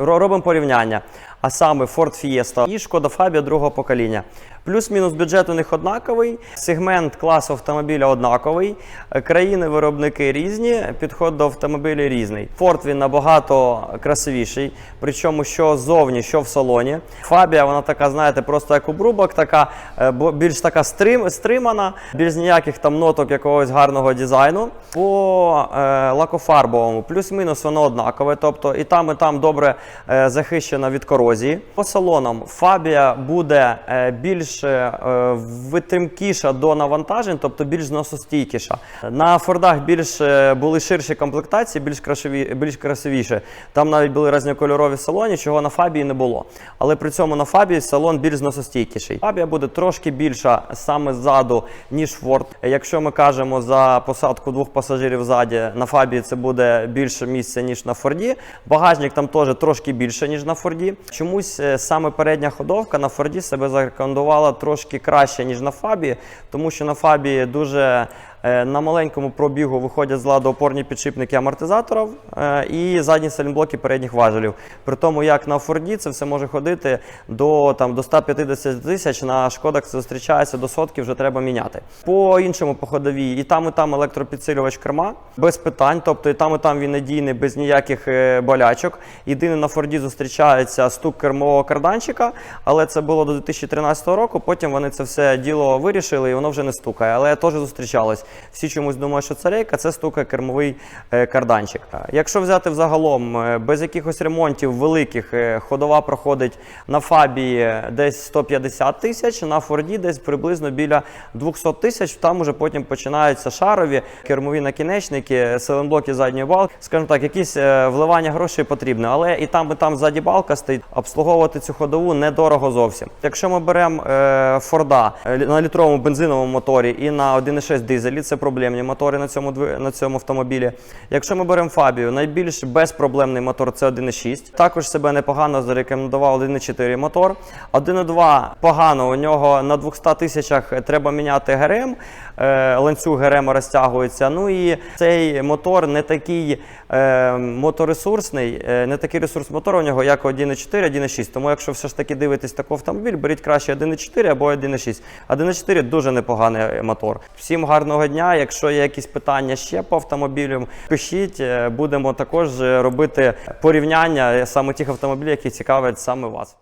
ро- робимо порівняння. А саме Ford Fiesta і Шкода Фабія другого покоління. Плюс-мінус бюджет у них однаковий, сегмент класу автомобіля однаковий, країни-виробники різні, підход до автомобілів різний. Ford він набагато красивіший, причому що ззовні, що в салоні. Фабія, вона така, знаєте, просто як обрубок, така е, більш така стрим, стримана, без ніяких там ноток якогось гарного дизайну. По е, лакофарбовому, плюс-мінус воно однакове, тобто і там, і там добре е, захищена від корозії. По салонам Фабія буде е, більш е, витримкіша до навантажень, тобто більш зносостійкіша. На Фордах більш е, були ширші комплектації, більш красиві, більш красивіше. Там навіть були різнокольорові салони, чого на Фабії не було. Але при цьому на Фабії салон більш зносостійкіший. Фабія буде трошки більша саме ззаду, ніж Форд. Якщо ми кажемо за посадку двох пасажирів ззаді, на Фабії це буде більше місця, ніж на Форді. Багажник там теж трошки більше, ніж на Форді. Чомусь е, саме передня ходовка на Форді себе зарекомендувала трошки краще, ніж на Фабі, тому що на Фабі дуже на маленькому пробігу виходять з ладу опорні підшипники амортизаторів е, і задні сайлентблоки передніх важелів. При тому, як на Форді це все може ходити до, там, до 150 тисяч, на шкодах це зустрічається до сотки, вже треба міняти. По іншому по ходовій, і там, і там електропідсилювач керма без питань, тобто і там, і там він надійний, без ніяких е, болячок. Єдине на Форді зустрічається стук кермового карданчика, але це було до 2013 року. Потім вони це все діло вирішили, і воно вже не стукає. Але теж зустрічалось. Всі чомусь думають, що це рейка, це стукає кермовий е, карданчик. Е, Якщо взяти взагалом е, без якихось ремонтів великих, ходова проходить на Фабії десь 150 тисяч, на Форді десь приблизно біля 200 тисяч. Там уже потім починаються шарові, кермові накінечники, силенблоки задньої балки. Скажімо так, якісь вливання грошей потрібно, але і там, і там ззаді балка стоїть. Обслуговувати цю ходову недорого зовсім. Якщо ми беремо Форда на літровому бензиновому моторі і на 1,6 дизелі, це проблемні мотори на цьому на цьому автомобілі. Якщо ми беремо Фабію, найбільш безпроблемний мотор це 1,6. Також себе непогано зарекомендував 1,4 мотор. 1,2 погано. У нього на 200 тисячах треба міняти ГРМ. Е, ланцюг ГРМ розтягується. Ну і цей мотор не такий е, моторесурсний, е, не такий ресурс мотора у нього, як 1,4, 1,6. Тому якщо все ж таки дивитесь такий автомобіль, беріть краще 1,4 або 1,6. 1,4 дуже непоганий мотор. Всім гарного дня. Якщо є якісь питання ще по автомобілям, пишіть. Е, Будемо також е, робити порівняння саме тих автомобілів, які цікавлять саме вас.